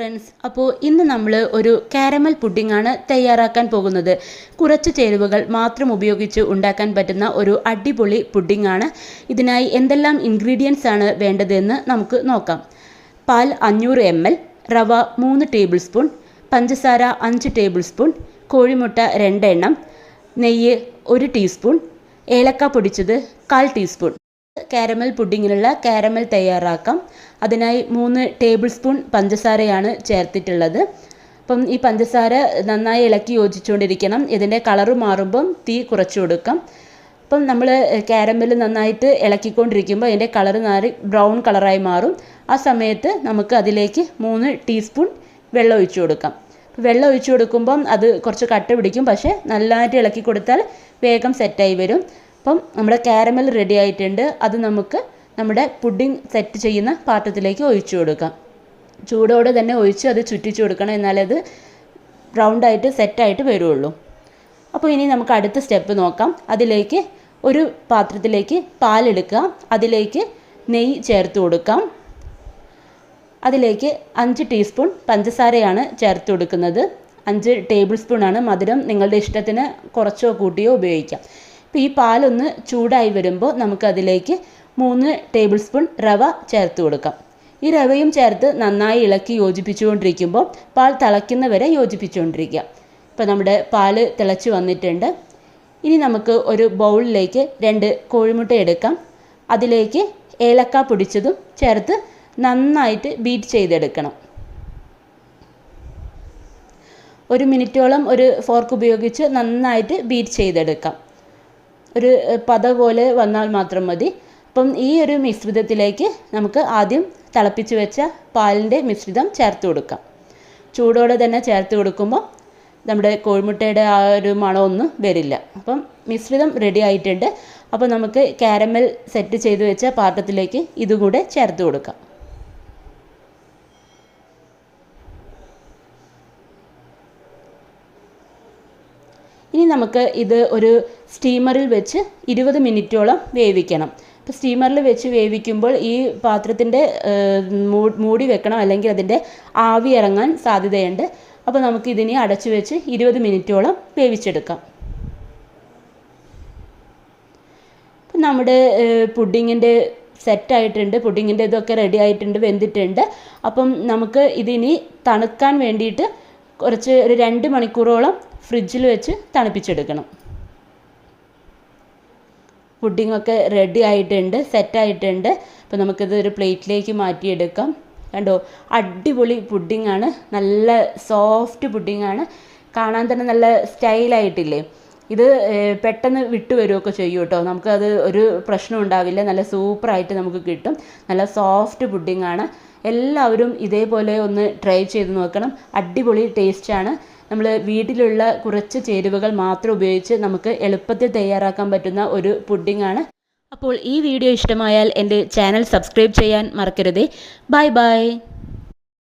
Friends അപ്പോൾ ഇന്ന് നമ്മൾ ഒരു കാരമൽ പുഡിംഗ് ആണ് തയ്യാറാക്കാൻ പോകുന്നത്. കുറച്ച് ചേരുവകൾ മാത്രം ഉപയോഗിച്ച് ഉണ്ടാക്കാൻ പറ്റുന്ന ഒരു അടിപൊളി പുഡിംഗ് ആണ്. ഇതിനായി എന്തെല്ലാം ഇൻഗ്രീഡിയൻസ് ആണ് വേണ്ടതെന്ന് നമുക്ക് നോക്കാം. പാൽ അഞ്ഞൂറ് എം എൽ റവ മൂന്ന് ടേബിൾ സ്പൂൺ പഞ്ചസാര അഞ്ച് ടേബിൾ സ്പൂൺ കോഴിമുട്ട രണ്ടെണ്ണം നെയ്യ് ഒരു ടീസ്പൂൺ ഏലക്ക പൊടിച്ചത് കാൽ ടീസ്പൂൺ കാരമൽ പുഡിങ്ങിനുള്ള കാരമൽ തയ്യാറാക്കാം. അതിനായി മൂന്ന് ടേബിൾ സ്പൂൺ പഞ്ചസാരയാണ് ചേർത്തിട്ടുള്ളത്. അപ്പം ഈ പഞ്ചസാര നന്നായി ഇളക്കി യോജിച്ചുകൊണ്ടിരിക്കണം ഇതിന്റെ കളറ് മാറുമ്പം തീ കുറച്ച് കൊടുക്കാം. അപ്പം നമ്മൾ കാരമൽ നന്നായിട്ട് ഇളക്കിക്കൊണ്ടിരിക്കുമ്പോൾ അതിന്റെ കളർ മാറി ബ്രൗൺ കളറായി മാറും. ആ സമയത്ത് നമുക്ക് അതിലേക്ക് മൂന്ന് ടീസ്പൂൺ വെള്ളം ഒഴിച്ചു കൊടുക്കാം. വെള്ളം ഒഴിച്ചു കൊടുക്കുമ്പം അത് കുറച്ച് കട്ട പിടിക്കും. പക്ഷേ നല്ലതായിട്ട് ഇളക്കി കൊടുത്താൽ വേഗം സെറ്റായി വരും. അപ്പം നമ്മുടെ കാരമൽ റെഡി ആയിട്ടുണ്ട്. അത് നമുക്ക് നമ്മുടെ പുഡിംഗ് സെറ്റ് ചെയ്യുന്ന പാത്രത്തിലേക്ക് ഒഴിച്ചു കൊടുക്കാം. ചൂടോടെ തന്നെ ഒഴിച്ച് അത് ചുറ്റിച്ചു കൊടുക്കണം. എന്നാലേ അത് റൗണ്ടായിട്ട് സെറ്റായിട്ട് വരുള്ളൂ. അപ്പോൾ ഇനി നമുക്ക് അടുത്ത സ്റ്റെപ്പ് നോക്കാം. അതിലേക്ക് ഒരു പാത്രത്തിലേക്ക് പാലെടുക്കുക അതിലേക്ക് നെയ്യ് ചേർത്ത് കൊടുക്കാം. അതിലേക്ക് അഞ്ച് ടീസ്പൂൺ പഞ്ചസാരയാണ് ചേർത്ത് കൊടുക്കുന്നത്. അഞ്ച് ടേബിൾ സ്പൂണാണ് മധുരം. നിങ്ങളുടെ ഇഷ്ടത്തിന് കുറച്ചോ കൂട്ടിയോ ഉപയോഗിക്കാം. അപ്പോൾ ഈ പാലൊന്ന് ചൂടായി വരുമ്പോൾ നമുക്കതിലേക്ക് മൂന്ന് ടേബിൾ സ്പൂൺ റവ ചേർത്ത് കൊടുക്കാം. ഈ റവയും ചേർത്ത് നന്നായി ഇളക്കി യോജിപ്പിച്ചുകൊണ്ടിരിക്കുമ്പോൾ പാൽ തിളയ്ക്കുന്നവരെ യോജിപ്പിച്ചുകൊണ്ടിരിക്കുക. ഇപ്പോൾ നമ്മുടെ പാൽ തിളച്ച് വന്നിട്ടുണ്ട്. ഇനി നമുക്ക് ഒരു ബൗളിലേക്ക് രണ്ട് കോഴിമുട്ട എടുക്കാം. അതിലേക്ക് ഏലക്ക പൊടിച്ചതും ചേർത്ത് നന്നായിട്ട് ബീറ്റ് ചെയ്തെടുക്കണം. ഒരു മിനിറ്റോളം ഒരു ഫോർക്ക് ഉപയോഗിച്ച് നന്നായിട്ട് ബീറ്റ് ചെയ്തെടുക്കാം. ഒരു പത പോലെ വന്നാൽ മാത്രം മതി. അപ്പം ഈ ഒരു മിശ്രിതത്തിലേക്ക് നമുക്ക് ആദ്യം തിളപ്പിച്ച് വെച്ച പാലിന്റെ മിശ്രിതം ചേർത്ത് കൊടുക്കാം. ചൂടോടെ തന്നെ ചേർത്ത് കൊടുക്കുമ്പോൾ നമ്മുടെ കോഴിമുട്ടയുടെ ആ ഒരു മണമൊന്നും വരില്ല. അപ്പം മിശ്രിതം റെഡി ആയിട്ടുണ്ട്. അപ്പോൾ നമുക്ക് കാരമൽ സെറ്റ് ചെയ്ത് വെച്ച പാത്രത്തിലേക്ക് ഇതുകൂടെ ചേർത്ത് കൊടുക്കാം. ഇനി നമുക്ക് ഇത് ഒരു സ്റ്റീമറിൽ വെച്ച് ഇരുപത് മിനിറ്റോളം വേവിക്കണം. അപ്പോൾ സ്റ്റീമറിൽ വെച്ച് വേവിക്കുമ്പോൾ ഈ പാത്രത്തിന്റെ മൂടി വെക്കണം അല്ലെങ്കിൽ അതിന്റെ ആവി ഇറങ്ങാൻ സാധ്യതയുണ്ട്. അപ്പോൾ നമുക്ക് ഇതിനെ അടച്ചു വെച്ച് ഇരുപത് മിനിറ്റോളം വേവിച്ചെടുക്കാം. ഇപ്പം നമ്മുടെ പുഡിങ്ങിന്റെ സെറ്റായിട്ടുണ്ട്. പുഡിങ്ങിന്റെ ഇതൊക്കെ റെഡി ആയിട്ടുണ്ട് വെന്തിട്ടുണ്ട്. അപ്പം നമുക്ക് ഇതിനി തണുക്കാൻ വേണ്ടിയിട്ട് കുറച്ച് ഒരു രണ്ട് മണിക്കൂറോളം ഫ്രിഡ്ജിൽ വെച്ച് തണുപ്പിച്ചെടുക്കണം. പുഡിങ്ങൊക്കെ റെഡി ആയിട്ടുണ്ട് സെറ്റായിട്ടുണ്ട് അപ്പോൾ നമുക്കിത് ഒരു പ്ലേറ്റിലേക്ക് മാറ്റിയെടുക്കാം. കണ്ടോ? അടിപൊളി പുഡിങ്ങാണ്. നല്ല സോഫ്റ്റ് പുഡിങ്ങാണ്. കാണാൻ തന്നെ നല്ല സ്റ്റൈലായിട്ടില്ലേ ഇത് പെട്ടെന്ന് വിട്ടു വരുമൊക്കെ ചെയ്യും കേട്ടോ നമുക്കത് ഒരു പ്രശ്നം ഉണ്ടാവില്ല. നല്ല സൂപ്പറായിട്ട് നമുക്ക് കിട്ടും. നല്ല സോഫ്റ്റ് പുഡിങ്ങാണ്. എല്ലാവരും ഇതേപോലെ ഒന്ന് ട്രൈ ചെയ്ത് നോക്കണം. അടിപൊളി ടേസ്റ്റാണ് നമ്മൾ വീട്ടിലുള്ള കുറച്ച് ചേരുവകൾ മാത്രം ഉപയോഗിച്ച് നമുക്ക് എളുപ്പത്തിൽ തയ്യാറാക്കാൻ പറ്റുന്ന ഒരു പുഡിങ്ങാണ് അപ്പോൾ ഈ വീഡിയോ ഇഷ്ടമായാൽ എന്റെ ചാനൽ സബ്സ്ക്രൈബ് ചെയ്യാൻ മറക്കരുതേ. Bye bye